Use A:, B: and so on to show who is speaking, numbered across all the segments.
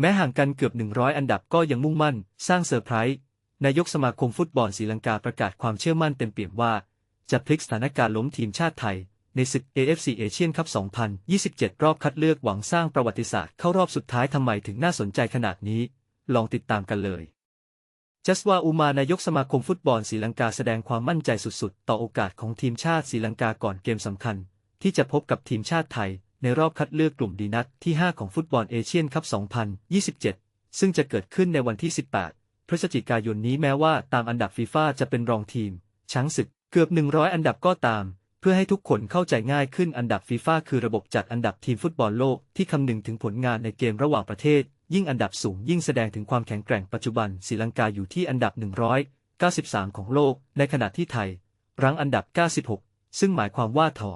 A: แม้ห่างกันเกือบ 100 อันดับก็ยังมุ่งมั่น สร้างเซอร์ไพรส์นายกสมาคมฟุตบอลศรีลังกาประกาศความเชื่อมั่นเต็มเปี่ยมว่า จะพลิกสถานการณ์ล้มทีมชาติไทย ในศึก AFC เอเชียนคัพ 2027 รอบคัดเลือกหวังสร้างประวัติศาสตร์เข้ารอบสุดท้ายทำไมถึงน่าสนใจขนาดนี้ ลองติดตามกันเลยจัสวาอุมานายกสมาคมฟุตบอลศรีลังกาแสดงความมั่นใจสุดๆ ต่อโอกาสของทีมชาติศรีลังกาก่อนเกมสำคัญ ที่จะพบกับทีมชาติไทย ในรอบคัดเลือกกลุ่มดีนัดที่ 5 ของฟุตบอลเอเชียนคัพ 2027 ซึ่งจะเกิดขึ้นในวันที่ 18 พฤศจิกายนนี้แม้ว่าตามอันดับฟีฟ่าจะเป็นรองทีม ช้างศึกเกือบ 100 อันดับก็ตาม เพื่อให้ทุกคนเข้าใจง่ายขึ้นอันดับฟีฟ่าคือระบบจัดอันดับทีมฟุตบอลโลกที่คำนึงถึงผลงานในเกมระหว่างประเทศ ยิ่งอันดับสูงยิ่งแสดงถึงความแข็งแกร่งปัจจุบันศรีลังกาอยู่ที่อันดับ 193 ของโลก ในขณะที่ไทย รั้งอันดับ 96 ซึ่งหมายความว่าทอ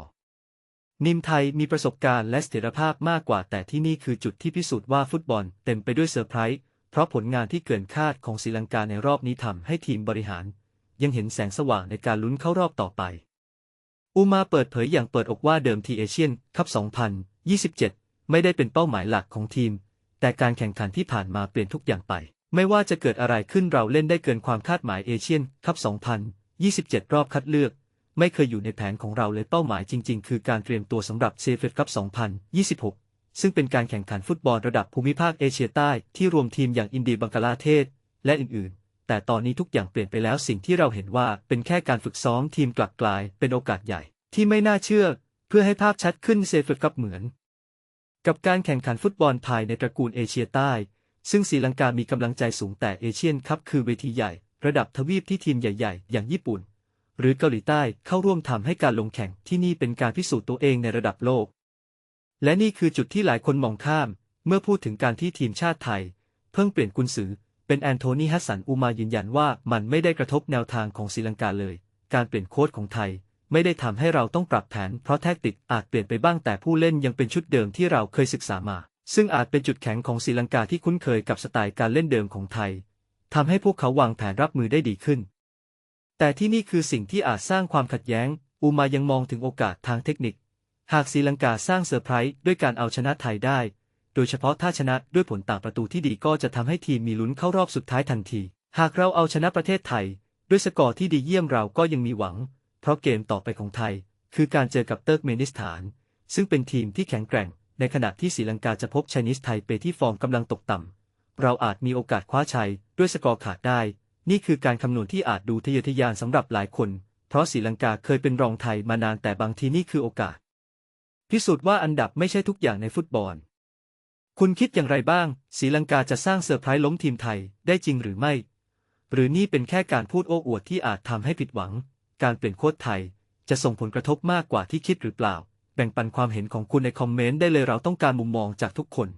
A: นิมไทยมีประสบการณ์และเสถียรภาพมากกว่าแต่ที่นี่คือจุดที่พิสูจน์ว่าฟุตบอลเต็มไปด้วยเซอร์ไพรส์เพราะผลงานที่เกินคาดของศรีลังกาในรอบนี้ทำให้ทีมบริหาร ยังเห็นแสงสว่างในการลุ้นเข้ารอบต่อไป อูมาเปิดเผยอย่างเปิดอกว่าเดิมทีเอเชียนคัพ 2027 ไม่ได้เป็นเป้าหมายหลักของทีม แต่การแข่งขันที่ผ่านมาเปลี่ยนทุกอย่างไป ไม่ว่าจะเกิดอะไรขึ้นเราเล่นได้เกินความคาดหมายเอเชียนคัพ 2027 รอบคัดเลือก ไม่เคยอยู่ในแผนของเราเลยเป้าหมายจริง ๆ คือการเตรียมตัวสำหรับเซฟเฟคัพ2026 ซึ่งเป็นการแข่งขันฟุตบอลระดับภูมิภาคเอเชียใต้ที่รวมทีมอย่างอินเดียบังกลาเทศ และอื่นๆ แต่ตอนนี้ทุกอย่างเปลี่ยนไปแล้วสิ่งที่เราเห็นว่าเป็นแค่การฝึกซ้อมทีมกลับกลายเป็นโอกาสใหญ่ ที่ไม่น่าเชื่อ เพื่อให้ภาพชัดขึ้นเซฟเฟคัพเหมือน กับการแข่งขันฟุตบอลภายในตระกูลเอเชียใต้ ซึ่งศรีลังกามีกำลังใจสูงแต่เอเชียนคัพคือเวทีใหญ่ ระดับทวีปที่ทีมใหญ่ ๆ อย่างญี่ปุ่น หรือเกาหลีใต้เข้าร่วมทำให้การลงแข่งที่นี่เป็นการพิสูจน์ตัวเองในระดับโลก และนี่คือจุดที่หลายคนมองข้าม เมื่อพูดถึงการที่ทีมชาติไทย เพิ่งเปลี่ยนกุนซือเป็นแอนโทนีฮัสสันอูมายืนยันว่ามันไม่ได้กระทบแนวทางของศรีลังกาเลย การเปลี่ยนโค้ชของไทย ไม่ได้ทำให้เราต้องปรับแผน เพราะแทคติกอาจเปลี่ยนไปบ้างแต่ผู้เล่นยังเป็นชุดเดิมที่เราเคยศึกษามา ซึ่งอาจเป็นจุดแข็งของศรีลังกาที่คุ้นเคยกับสไตล์การเล่นเดิมของไทยทำให้พวกเขาวางแผนรับมือได้ดีขึ้น แต่ที่นี่คือสิ่งที่อาจสร้างความขัดแย้ง อูมายังมองถึงโอกาสทางเทคนิค หากศรีลังกาสร้างเซอร์ไพรส์ด้วยการเอาชนะไทยได้ โดยเฉพาะถ้าชนะด้วยผลต่างประตูที่ดีก็จะทำให้ทีมมีลุ้นเข้ารอบสุดท้ายทันที หากเราเอาชนะประเทศไทย ด้วยสกอร์ที่ดีเยี่ยมเราก็ยังมีหวัง เพราะเกมต่อไปของไทย คือการเจอกับเติร์กเมนิสถาน ซึ่งเป็นทีมที่แข็งแกร่ง ในขณะที่ศรีลังกาจะพบไชนีสไทยเปที่ฟอร์มกำลังตกต่ำเราอาจมีโอกาสคว้าชัยด้วยสกอร์ขาดได้ นี่คือการคำนวณที่อาจดูทะเยอทะยานสำหรับหลายคน เพราะศรีลังกาเคยเป็นรองไทยมานานแต่บางทีนี่คือโอกาส พิสูจน์ว่าอันดับไม่ใช่ทุกอย่างในฟุตบอล คุณคิดอย่างไรบ้างศรีลังกาจะสร้างเซอร์ไพรส์ล้มทีมไทยได้จริงหรือไม่ หรือนี่เป็นแค่การพูดโอ้อวดที่อาจทำให้ผิดหวัง การเปลี่ยนโค้ชไทย จะส่งผลกระทบมากกว่าที่คิดหรือเปล่า แบ่งปันความเห็นของคุณในคอมเมนต์ได้เลยเราต้องการมุมมองจากทุกคน